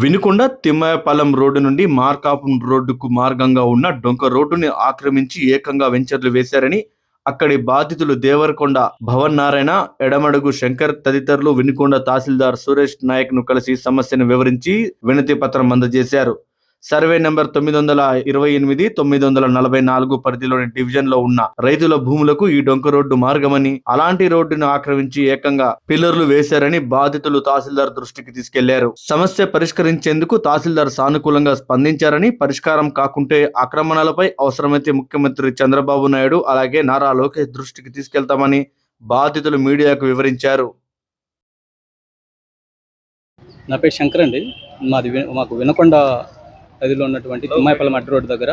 Vinukonda Thimmayapalem road నుండి మార్కాపురం రోడ్డుకు మార్గంగా ఉన్న డొంక రోడ్డుని ఆక్రమించి ఏకంగా వెంచర్లు వేశారని అక్కడి బాధితులు దేవరకొండ భవన్ నారాయణ ఎడమడుగు శంకర్ తదితరులు వినుకొండ తహసీల్దార్ సురేష్ నాయక్ను కలిసి సమస్యను వివరించి వినతి పత్రం అందజేశారు. సర్వే నెంబర్ తొమ్మిది వందల ఇరవై ఎనిమిది తొమ్మిది వందల నలభై నాలుగు పరిధిలోని డివిజన్లో ఉన్న రైతుల భూములకు ఈ డొంక రోడ్డు మార్గమని అలాంటి రోడ్డును ఆక్రమించి ఏకంగా పిల్లర్లు వేశారని బాధితులు తహసీల్దార్ దృష్టికి తీసుకెళ్ళారు. సమస్య పరిష్కరించేందుకు తహసీల్దార్ సానుకూలంగా స్పందించారని పరిష్కారం కాకుంటే ఆక్రమణలపై అవసరమైతే ముఖ్యమంత్రి చంద్రబాబు నాయుడు అలాగే నారా లోకేష్ దృష్టికి తీసుకెళ్తామని బాధితులు మీడియాకు వివరించారు. నా పేరు శంకర్ అండి. మాది మాకు వినకొండ పరిధిలో ఉన్నటువంటి తిమ్మాయిపల్లి మట్టి రోడ్డు దగ్గర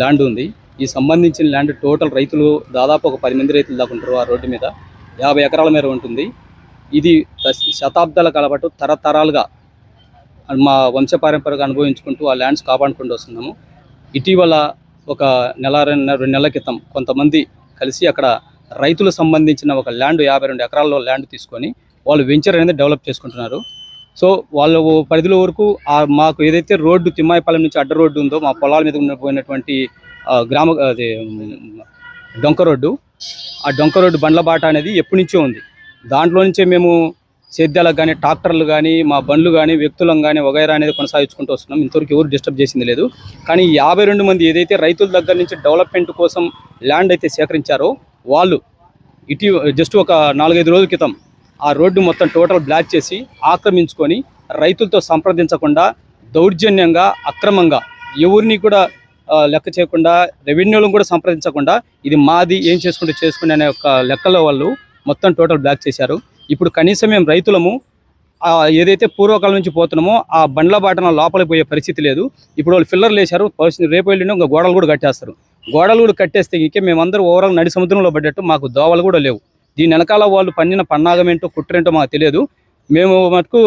ల్యాండ్ ఉంది. ఈ సంబంధించిన ల్యాండ్ టోటల్ రైతులు దాదాపు ఒక పది మంది రైతులు దాకా ఉంటారు ఆ రోడ్డు మీద. యాభై ఎకరాల మేర ఉంటుంది. ఇది శతాబ్దాల కలబట్టు తరతరాలుగా మా వంశపారంపరగా అనుభవించుకుంటూ ఆ ల్యాండ్స్ కాపాడుకుంటూ వస్తున్నాము. ఇటీవల ఒక నెల రెండు రెండు నెలల క్రితం కొంతమంది కలిసి అక్కడ రైతులకు సంబంధించిన ఒక ల్యాండ్ యాభై రెండు ఎకరాల్లో ల్యాండ్ తీసుకొని వాళ్ళు వెంచర్ అనేది డెవలప్ చేసుకుంటున్నారు. సో వాళ్ళ పరిధిలో వరకు మాకు ఏదైతే రోడ్డు తిమ్మాయిపాలెం నుంచి అడ్డ రోడ్డు ఉందో మా పొలాల మీద ఉన్న పోయినటువంటి గ్రామ అది డొంక రోడ్డు ఆ డొంక రోడ్డు బండ్ల బాట అనేది ఎప్పటి నుంచో ఉంది. దాంట్లో నుంచే మేము సేద్యాలకు కానీ ట్రాక్టర్లు కానీ మా బండ్లు కానీ వ్యక్తులం కానీ వగైరా అనేది కొనసాగించుకుంటూ వస్తున్నాం. ఇంతవరకు ఎవరు డిస్టర్బ్ చేసింది లేదు. కానీ యాభై రెండు మంది ఏదైతే రైతుల దగ్గర నుంచి డెవలప్మెంట్ కోసం ల్యాండ్ అయితే సేకరించారో వాళ్ళు ఇటీ జస్ట్ ఒక నాలుగైదు రోజుల క్రితం ఆ రోడ్డు మొత్తం టోటల్ బ్లాక్ చేసి ఆక్రమించుకొని రైతులతో సంప్రదించకుండా దౌర్జన్యంగా అక్రమంగా ఎవరిని కూడా లెక్క చేయకుండా రెవెన్యూలను కూడా సంప్రదించకుండా ఇది మాది ఏం చేసుకుంటే చేసుకుని అనే ఒక లెక్కలో వాళ్ళు మొత్తం టోటల్ బ్లాక్ చేశారు. ఇప్పుడు కనీసం మేము రైతులము ఏదైతే పూర్వకాలం నుంచి పోతున్నామో ఆ బండ్ల బాటన లోపలికి పోయే పరిస్థితి లేదు. ఇప్పుడు వాళ్ళు ఫిల్లర్లు వేశారు పరిస్థితి రేపు వెళ్ళిన ఇంకా గోడలు కూడా కట్టేస్తారు. గోడలు కూడా కట్టేస్తే ఇంకే మేమందరూ ఓవరాల్ నడి సముద్రంలో పడ్డట్టు మాకు దోవలు కూడా లేవు. దీని వెనకాల వాళ్ళు పన్నిన పన్నాగం ఏంటో కుట్రేంటో మాకు తెలియదు. మేము మటుకు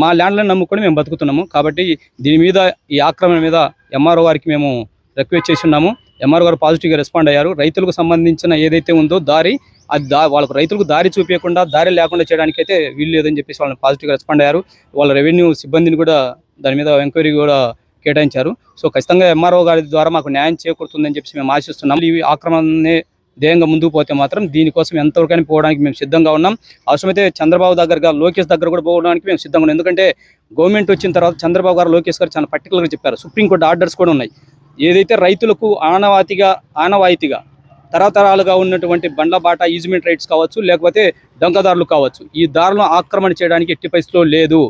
మా ల్యాండ్లను నమ్ముకొని మేము బతుకుతున్నాము. కాబట్టి దీని మీద ఈ ఆక్రమణ మీద ఎంఆర్ఓ గారికి మేము రిక్వెస్ట్ చేసి ఉన్నాము. ఎంఆర్ఓ గారు పాజిటివ్గా రెస్పాండ్ అయ్యారు. రైతులకు సంబంధించిన ఏదైతే ఉందో దారి అది దా వాళ్ళకు రైతులకు దారి చూపించకుండా దారి లేకుండా చేయడానికి అయితే వీలు లేదని చెప్పేసి వాళ్ళని పాజిటివ్గా రెస్పాండ్ అయ్యారు. వాళ్ళ రెవెన్యూ సిబ్బందిని కూడా దాని మీద ఎంక్వైరీ కూడా కేటాయించారు. సో ఖచ్చితంగా ఎంఆర్ఓ గారి ద్వారా మాకు న్యాయం చేకూరుతుందని చెప్పేసి మేము ఆశిస్తున్నాం ఈ ఆక్రమణనే ధ్యేయంగా ముందుకు పోతే మాత్రం దీనికోసం ఎంతవరకైనా పోవడానికి మేము సిద్ధంగా ఉన్నాం. అవసరమైతే చంద్రబాబు దగ్గరగా లోకేష్ దగ్గర కూడా పోవడానికి మేము సిద్ధంగా ఉన్నాం. ఎందుకంటే గవర్నమెంట్ వచ్చిన తర్వాత చంద్రబాబు గారు లోకేష్ గారు చాలా పర్టికులర్గా చెప్పారు. సుప్రీంకోర్టు ఆర్డర్స్ కూడా ఉన్నాయి. ఏదైతే రైతులకు ఆనవాతిగా ఆనవాయితీగా తరతరాలుగా ఉన్నటువంటి బండ్ల బాట ఈజ్మెంట్ రైట్స్ కావచ్చు లేకపోతే దొంగదారులు కావచ్చు ఈ దారులను ఆక్రమణ చేయడానికి ఎట్టి పరిస్థితిలో లేదు.